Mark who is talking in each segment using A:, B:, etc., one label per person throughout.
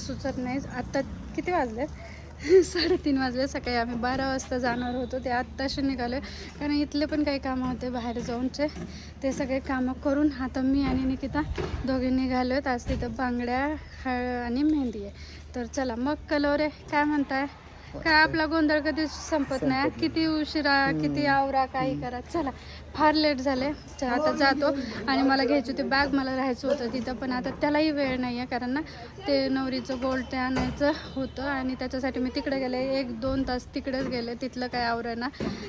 A: सुचत नाही आत्ता किती वाजले? साडेतीन वाजले. सकाळी आम्ही बारा वाजता जाणार होतो. ते आत्ताशी निघाले. कारण इथले पण काही कामं होते बाहेर जाऊनचे. ते सगळे कामं करून आता मी आणि निकिता दोघे निघालो आहेत आज तिथं बांगड्या हळ आणि मेहंदी आहे. तर चला मग कलवरे. काय म्हणताय? काय आपला गोंधळ कधी संपत नाही. किती उशिरा किती आवरा काही करा. चला फार लेट झाले. आता जातो. आणि मला घ्यायची होती बॅग मला राहायचं होतं तिथं. पण आता त्यालाही वेळ नाही आहे कारण ना ते नवरीचं गोल्ड ते आणायचं होतं. आणि त्याच्यासाठी मी तिकडे गेले. एक दोन तास तिकडेच गेले. तिथलं काय आवरणा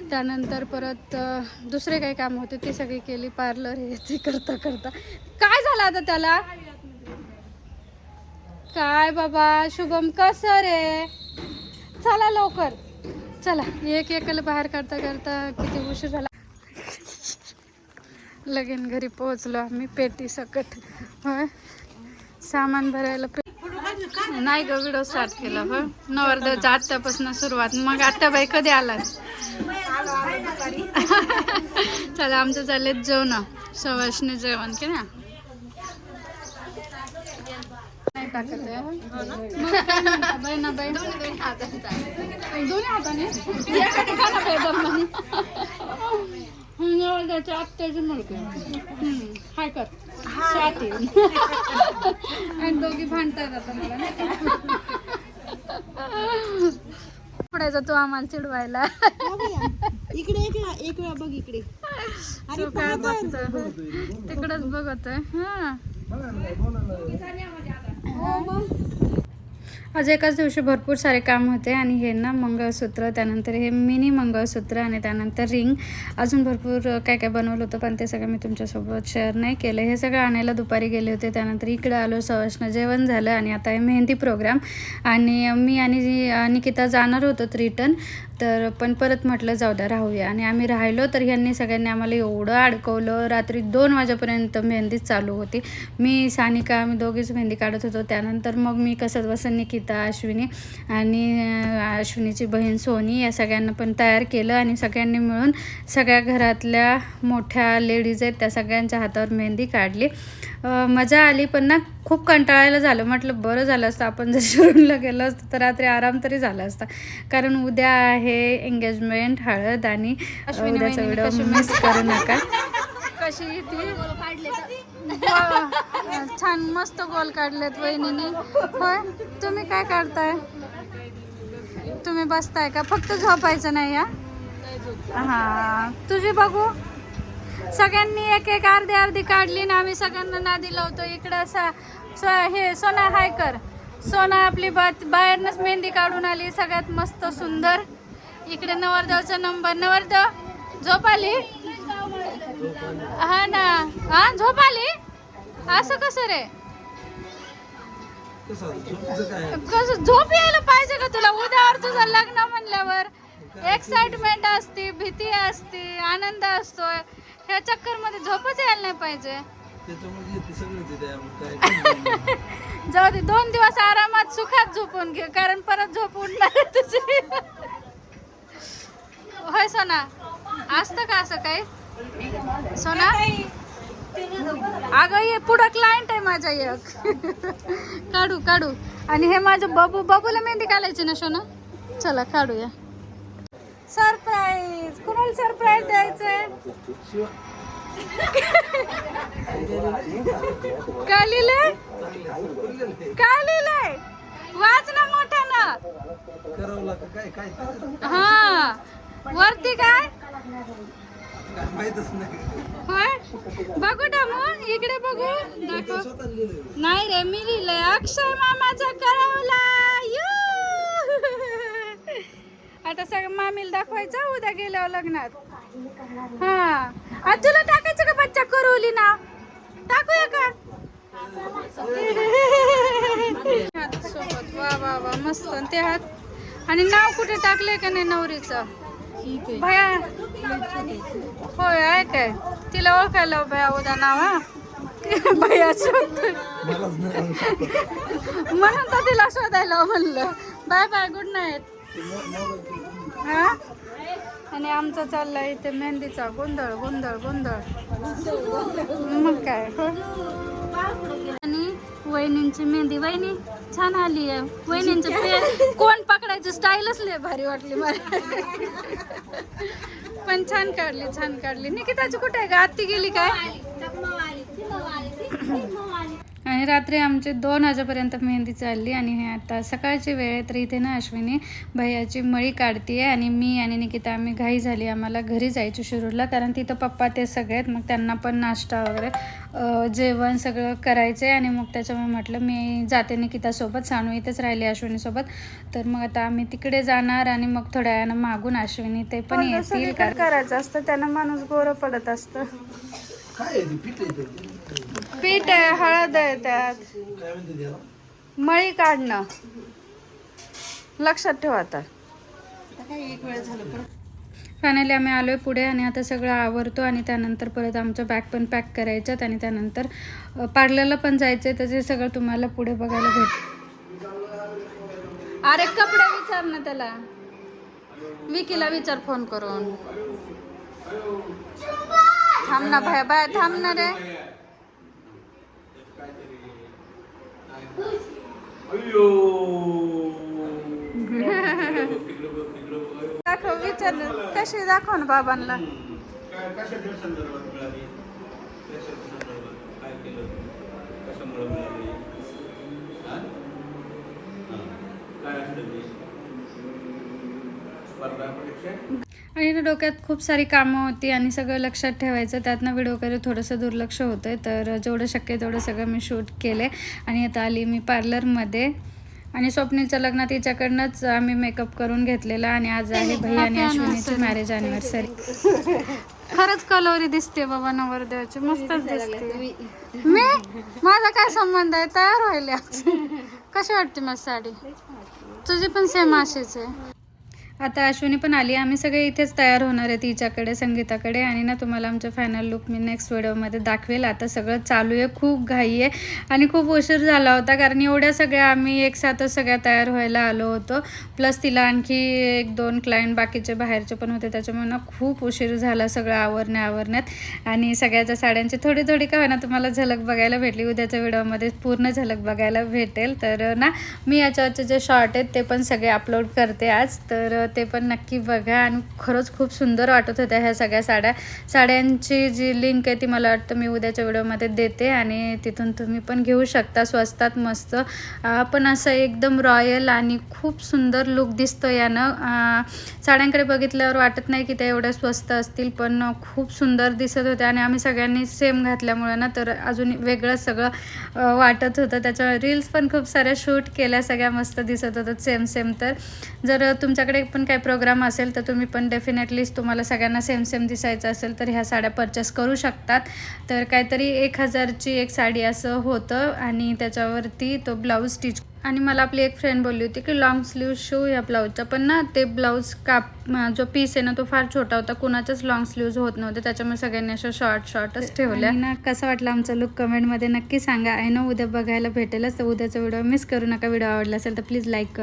A: त्यानंतर परत दुसरे काही काम होते ती सगळी केली. पार्लर हे ते करता करता. काय झालं आता त्याला? काय बाबा शुभम कसं रे? चला लवकर. चला. एक एकाला बाहेर काढता काढता किती उशीर झाला. लगेन घरी पोहोचलो आम्ही पेटी सकट. होय? सामान भरायला पे नाही ग व्हिडिओ स्टार्ट केला हो नवरदेवच्या आत्तापासून सुरुवात. मग आत्ताबाई कधी आला चला आमचं चालले जेवण. सवाशने जेवण की ना नाही टाकत आहे. दोन्ही हाताने आत्याची मुलगी. हाय कर. स्वाती. आणि दोघी भांडतात आता मला नाही का? पुढायचा तू आम्हाला चिडवायला.
B: इकडे एक वेळा एक वेळा बघ इकडे.
A: तू काय बघतो तिकडच बघतोय. हा आज एकाच दिवशी भरपूर सारे काम होते आणि हे ना मंगळसूत्र त्यानंतर हे मिनी मंगळसूत्र आणि त्यानंतर रिंग. अजून भरपूर काय काय बनवलं होतं पण ते सगळं मी तुमच्यासोबत शेअर नाही केलं. हे सगळं आणायला दुपारी गेले होते त्यानंतर इकडं आलो सवाशनं जेवण झालं आणि आता हे मेहंदी प्रोग्राम आणि मी आणि निकिता जाणार होतो रिटर्न तर पण परत म्हटलं जाऊ द्या राहूया. आणि आम्ही राहिलो तर ह्यांनी सगळ्यांनी आम्हाला एवढं अडकवलं. रात्री दोन वाजेपर्यंत मेहंदीच चालू होती. मी सानिका आम्ही दोघीच मेहंदी काढत होतो. त्यानंतर मग मी कसं बसं निकिता अश्विनी आणि अश्विनीची बहीण सोनी या सगळ्यांना पण तयार केलं आणि सगळ्यांनी मिळून सगळ्या घरातल्या मोठ्या लेडीज आहेत त्या सगळ्यांच्या हातावर मेहंदी काढली. मजा आली पण ना खूप कंटाळायला झालं. म्हटलं बरं झालं असतं. आपण जर शिरूरला गेलो असतो तर रात्री आराम तरी झाला असता. कारण उद्या आहे एंगेजमेंट हळद आणि उद्याचा व्हिडिओ मिस करू नका. कशी ती वा, छान मस्त गोल काढलेत वहिनीने. होय तुम्ही काय काढताय? तुम्ही बसताय का? फक्त झोपायचं नाही या हा तुझी बघू. सगळ्यांनी एक एक अर्धी अर्धी काढली ना आम्ही सगळ्यांना नादी लावतो. इकडं सा सो हे सोना हाय कर. सोना आपली बात बाहेरनच मेहंदी काढून आली सगळ्यात मस्त सुंदर. इकडे नवरदेवचा नंबर. नवरदेव झोप आली? हा ना. हा झोप आली? असं कसं रे? कसं झोप यायला पाहिजे का तुला? उद्यावर तुझं लग्न म्हणल्यावर एक्साइटमेंट असते भीती असते आनंद असतोय. ह्या चक्करमध्ये झोपच यायला नाही पाहिजे. जाऊ दे दोन दिवस आरामात सुखात झोपून घे कारण परत झोप उडणार आहे तुझी. होय सोना. असतं का असं काही? सोना? अगं ये पुढं क्लायंट आहे माझ्या एक. काढू काढू. आणि हे माझं बाबू बाबूला मेहंदी काढायची ना सोना? चला काढूया. सरप्राईज कुणाला सरप्राईज द्यायचंय? काय लिहिलंय काय लिहिलंय वाच ना.
C: काय काय?
A: हा. वरती काय? होय? बघू डामू इकडे बघू. दाखव. नाही रे मी लिहिलंय. अक्षय मामाचा कळवला आता सगळं मामीला दाखवायचं उद्या गेल्यावर लग्नात. हा. आज तुला टाकायचं का बच्चा करवली ना टाकूया का? हात सोबत. वा वा वा मस्त. आणि ते हात आणि नाव कुठे टाकलंय का नाही नवरीचं? भया होय आहे काय? तिला ओळखायला लाव भया उद्या नाव हा? भया शोधतोय. म्हणून तर तिला शोधायला म्हणलं. Bye bye good night. हा? आणि आमचा चाललाय इथे मेहंदीचा गोंधळ गोंधळ गोंधळ. मग काय आणि वहिनींची मेहंदी वहिनी? छान आली आहे. वहिनींचं पे कोण पकडायचं? स्टाईलच लय भारी वाटली मला. पण छान काढली छान काढली. निकिताची कुठे आहे का आत्ती गेली काय? आणि रात्री आमचे दोन वाजेपर्यंत मेहंदी चालली आणि हे आता सकाळची वेळ आहे तर इथे ना अश्विनी भैयाची मळी काढतीये आणि मी आणि निकिता आम्ही घाई झाली. आम्हाला घरी जायची शिरूरला कारण तिथं पप्पा ते सगळे आहेत. मग त्यांना पण नाश्ता वगैरे जेवण सगळं करायचं आहे आणि मग त्याच्यामुळे म्हटलं मी जाते निकितासोबत. सानू इथेच राहिली अश्विनीसोबत. तर मग आता आम्ही तिकडे जाणार आणि मग थोड्या वेळानं मागून अश्विनी ते पण येतील करायचं असतं. त्यांना माणूस गोरं पडत असतं.
C: आहे पीठ आहे
A: हळद आहे त्यात.
C: काय म्हणते त्याला
A: मळी काढणं. लक्षात ठेवा आता.
B: आता काय एक वेळ झालं परत
A: फायनली आम्ही आलोय पुढे आणि आता सगळं आवरतो आणि त्यानंतर परत आमचं बॅग पण पॅक करायच्यात आणि त्यानंतर अ, पार्लरला पण जायचं तर त्याचे सगळं तुम्हाला पुढे बघायला भेट अरे कपडे विचार ना त्याला. विकीला विचार फोन करून. थांब ना भाय बाय थांब ना रे. दाखव विचार ना. कशी दाखव ना बाबांना
C: कशाच्या संदर्भात मिळाली कशाच्या संदर्भात काय केलं कशामुळे मिळाली हा? हा. काय असतं ते स्पर्धा परीक्षा
A: आणि ना डोक्यात खूप सारी कामं होती आणि सगळं लक्षात ठेवायचं. त्यातनं व्हिडिओकडे थोडंसं दुर्लक्ष होतं आहे तर जेवढं शक्य तेवढं सगळं मी शूट केले आणि आता आली मी पार्लरमध्ये. आणि स्वप्नीलच्या लग्नात तिच्याकडनंच आम्ही मेकअप करून घेतलेला आणि आज आहे भई आणि अश्विनीची मॅरेज अॅनिव्हर्सरी खरंच कलोरी दिसते बाबा नवरदेवाची. मस्तच दिसते. मी? माझा काय संबंध आहे? तयार व्हायला. कशी वाटते माझी साडी? तुझी पण सेम अशीच आहे. आता अश्विनी पण आली. आम्ही सगळे इथेच तयार होणार आहे तिच्याकडे संगीताकडे. आणि ना तुम्हाला आमचा फायनल लुक मी नेक्स्ट व्हिडिओमध्ये दाखवेल. आता सगळं चालू आहे खूप घाई आहे. आणि खूप उशीर झाला होता कारण एवढ्या सगळ्या आम्ही एकसाथच सगळ्या तयार व्हायला आलो होतो. प्लस तिला आणखी एक दोन क्लायंट बाकीचे बाहेरचे पण होते. त्याच्यामुळे ना खूप उशीर झाला सगळं आवरण्या आवरण्यात आणि सगळ्याच्या साड्यांची थोडी थोडी का ना तुम्हाला झलक बघायला भेटली. उद्याच्या व्हिडिओमध्ये पूर्ण झलक बघायला भेटेल. तर ना मी याच्यावरचे जे शॉर्ट आहेत ते पण सगळे अपलोड करते आज. तर ते पण नक्की बघा. आणि खरंच खूप सुंदर वाटत होत्या ह्या सगळ्या साड्या. साड्यांची जी लिंक आहे ती मला वाटतं मी उद्याच्या व्हिडिओमध्ये देते आणि तिथून तुम्ही पण घेऊ शकता स्वस्तात मस्त. पण असं एकदम रॉयल आणि खूप सुंदर लुक दिसतो यानं. साड्यांकडे बघितल्यावर वाटत नाही की त्या एवढ्या स्वस्त असतील पण खूप सुंदर दिसत होत्या आणि आम्ही सगळ्यांनी सेम घातल्यामुळे ना तर अजून वेगळं सगळं वाटत होतं. त्याच्यावर रील्स पण खूप साऱ्या शूट केल्या सगळ्या मस्त दिसत होतात सेम सेम तर जर तुमच्याकडे पण काही प्रोग्राम असेल तर तुम्ही पण डेफिनेटलीच तुम्हाला सगळ्यांना सेम सेम दिसायचं असेल तर ह्या साड्या परचेस करू शकतात. तर काहीतरी एक हजारची एक साडी असं होतं आणि त्याच्यावरती तो ब्लाऊज स्टिच आणि मला आपली एक फ्रेंड बोलली होती की लॉंग स्लीव शू या ब्लाऊजचा पण ना ते ब्लाऊज काप जो पीस आहे ना तो फार छोटा होता. कुणाच्याच लॉंग स्लीव्ज होत नव्हते. त्याच्यामुळे सगळ्यांनी अशा शॉर्ट शॉर्टच ठेवल्या. ना कसं वाटलं आमचा लुक कमेंटमध्ये नक्की सांगा. आहे ना उद्या बघायला भेटेलच तर उद्याचा व्हिडिओ मिस करू नका. व्हिडिओ आवडला असेल तर प्लीज लाईक कर.